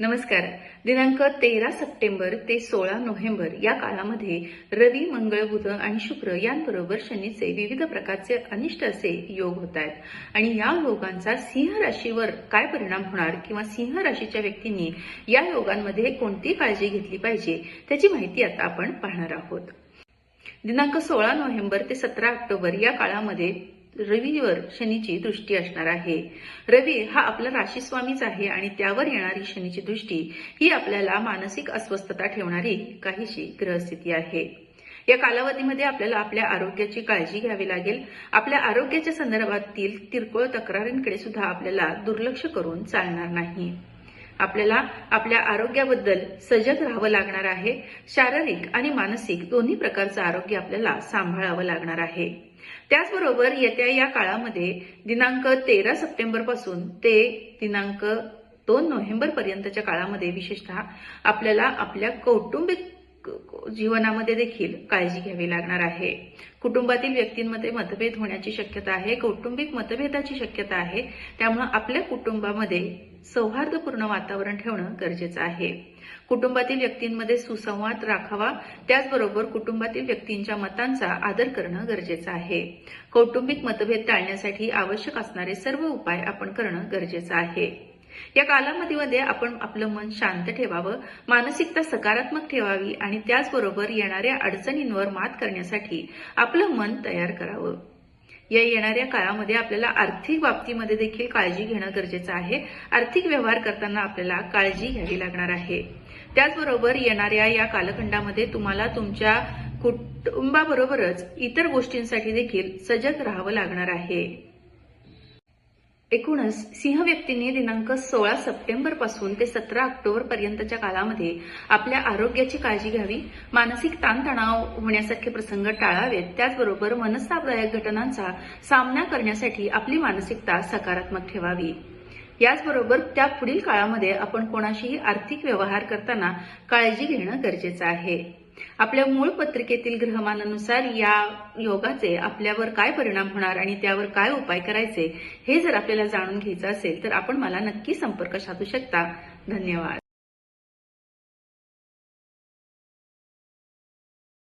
नमस्कार. दिनांक तेरा सप्टेंबर ते सोळा नोव्हेंबर या काळामध्ये रवी मंगळ बुध आणि शुक्र यांबरोबर शनीचे विविध प्रकारचे अनिष्ट असे योग होत आहेत. आणि या योगांचा सिंह राशीवर काय परिणाम होणार किंवा सिंह राशीच्या व्यक्तींनी या योगांमध्ये कोणती काळजी घेतली पाहिजे त्याची माहिती आता आपण पाहणार आहोत. दिनांक सोळा नोव्हेंबर ते सतरा ऑक्टोबर या काळामध्ये रवीवर शनीची दृष्टी असणार आहे. रवी हा आपला राशीस्वामीच आहे आणि त्यावर येणारी शनीची दृष्टी ही आपल्याला मानसिक अस्वस्थता ठेवणारी काहीशी ग्रहस्थिती आहे. या कालावधीमध्ये आपल्याला आपल्या आरोग्याची काळजी घ्यावी लागेल. आपल्या आरोग्याच्या संदर्भातील किरकोळ तक्रारींकडे सुद्धा आपल्याला दुर्लक्ष करून चालणार नाही. आपल्याला आपल्या आरोग्याबद्दल सजग राहावं लागणार आहे. शारीरिक आणि मानसिक दोन्ही प्रकारचं आरोग्य आपल्याला सांभाळावं लागणार आहे. त्याचबरोबर येत्या या काळामध्ये दिनांक तेरा सप्टेंबरपासून ते दिनांक दोन नोव्हेंबर पर्यंतच्या काळामध्ये विशेषतः आपल्याला आपल्या कौटुंबिक जीवनामध्ये देखील काळजी घ्यावी लागणार आहे. कुटुंबातील व्यक्तींमध्ये मतभेद होण्याची शक्यता आहे कौटुंबिक मतभेदाची शक्यता आहे. त्यामुळे आपल्या कुटुंबामध्ये सौहार्दपूर्ण वातावरण ठेवणं गरजेचं आहे. कुटुंबातील व्यक्तींमध्ये सुसंवाद राखावा त्याचबरोबर कुटुंबातील व्यक्तींच्या मतांचा आदर करणं गरजेचं आहे. कौटुंबिक मतभेद टाळण्यासाठी आवश्यक असणारे सर्व उपाय आपण करणं गरजेचं आहे. या कालावधीमध्ये आपण आपलं मन शांत ठेवावं मानसिकता सकारात्मक ठेवावी आणि त्याचबरोबर येणाऱ्या अडचणींवर मात करण्यासाठी आपलं मन तयार करावं. या येणाऱ्या काळामध्ये आपल्याला आर्थिक बाबतीमध्ये देखील काळजी घेणं गरजेचं आहे. आर्थिक व्यवहार करताना आपल्याला काळजी घ्यावी लागणार आहे. त्याचबरोबर येणाऱ्या या कालखंडामध्ये तुम्हाला तुमच्या कुटुंबाबरोबरच इतर गोष्टींसाठी देखील सजग राहावं लागणार आहे. एकूणच सिंह व्यक्तींनी दिनांक सोळा सप्टेंबरपासून ते सतरा ऑक्टोबर पर्यंतच्या काळामध्ये आपल्या आरोग्याची काळजी घ्यावी मानसिक ताणतणाव होण्यासारखे प्रसंग टाळावेत. त्याचबरोबर मनस्तापदायक घटनांचा सामना करण्यासाठी आपली मानसिकता सकारात्मक ठेवावी. याचबरोबर त्या पुढील काळामध्ये आपण कोणाशीही आर्थिक व्यवहार करताना काळजी घेणं गरजेचं आहे. आपल्या मूळ पत्रिकेतील ग्रहमानानुसार या योगाचे आपल्यावर काय परिणाम होणार आणि त्यावर काय उपाय करायचे हे जर आपल्याला जाणून घ्यायचं असेल तर आपण मला नक्की संपर्क साधू शकता. धन्यवाद.